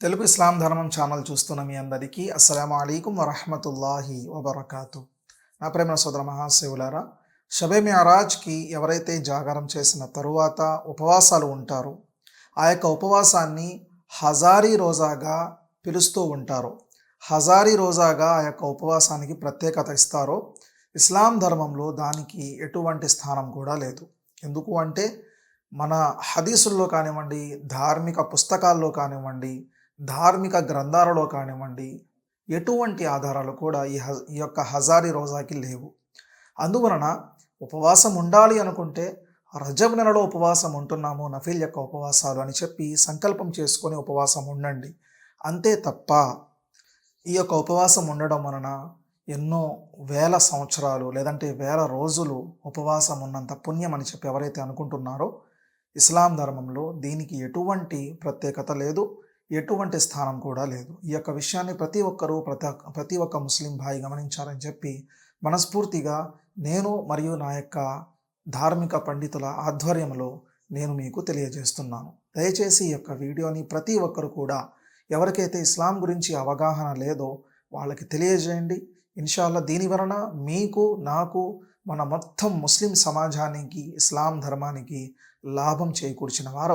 తెలుగు ఇస్లాం ధర్మం ఛానల్ చూస్తున్న మీ అందరికీ అస్సలం అయికం వరహమతుల్లాహి వబర్కాతు. నా ప్రేమ సోదర మహాశివులారా షబే మ్యారాజ్కి ఎవరైతే జాగారం చేసిన తరువాత ఉపవాసాలు ఉంటారో ఆ యొక్క ఉపవాసాన్ని హజారీ రోజాగా పిలుస్తూ ఉంటారు హజారీ రోజాగా ఆ యొక్క ఉపవాసానికి ప్రత్యేకత ఇస్తారో ఇస్లాం ధర్మంలో దానికి ఎటువంటి స్థానం కూడా లేదు. ఎందుకు అంటే మన హదీసుల్లో కానివ్వండి ధార్మిక పుస్తకాల్లో కానివ్వండి ధార్మిక గ్రంథాలలో కానివ్వండి ఎటువంటి ఆధారాలు కూడా ఈ హ ఈ యొక్క హజారీ రోజాకి లేవు. అందువలన ఉపవాసం ఉండాలి అనుకుంటే రజబ్ నెలలో ఉపవాసం ఉంటున్నాము నఫీల్ యొక్క ఉపవాసాలు అని చెప్పి సంకల్పం చేసుకొని ఉపవాసం ఉండండి. అంతే తప్ప ఈ యొక్క ఉపవాసం ఉండడం వలన ఎన్నో వేల సంవత్సరాలు లేదంటే వేల రోజులు ఉపవాసం ఉన్నంత పుణ్యం అని చెప్పి ఎవరైతే అనుకుంటున్నారో ఇస్లాం ధర్మంలో దీనికి ఎటువంటి ప్రత్యేకత లేదు. ఎటువంటి స్థానం కూడా లేదు. ఈ యొక్క విషయాన్ని ప్రతి ఒక్కరూ ప్రతి ప్రతి ఒక్క ముస్లిం భాయి గమనించాలని చెప్పి మనస్ఫూర్తిగా నేను మరియు నా యొక్క ధార్మిక పండితుల ఆధ్వర్యంలో నేను మీకు తెలియజేస్తున్నాను. దయచేసి ఈ యొక్క వీడియోని ప్రతి ఒక్కరు కూడా ఎవరికైతే ఇస్లాం గురించి అవగాహన లేదో వాళ్ళకి తెలియజేయండి. ఇన్షాల్లా దీని వలన మీకు నాకు మన మొత్తం ముస్లిం సమాజానికి ఇస్లాం ధర్మానికి లాభం చేకూర్చిన వారు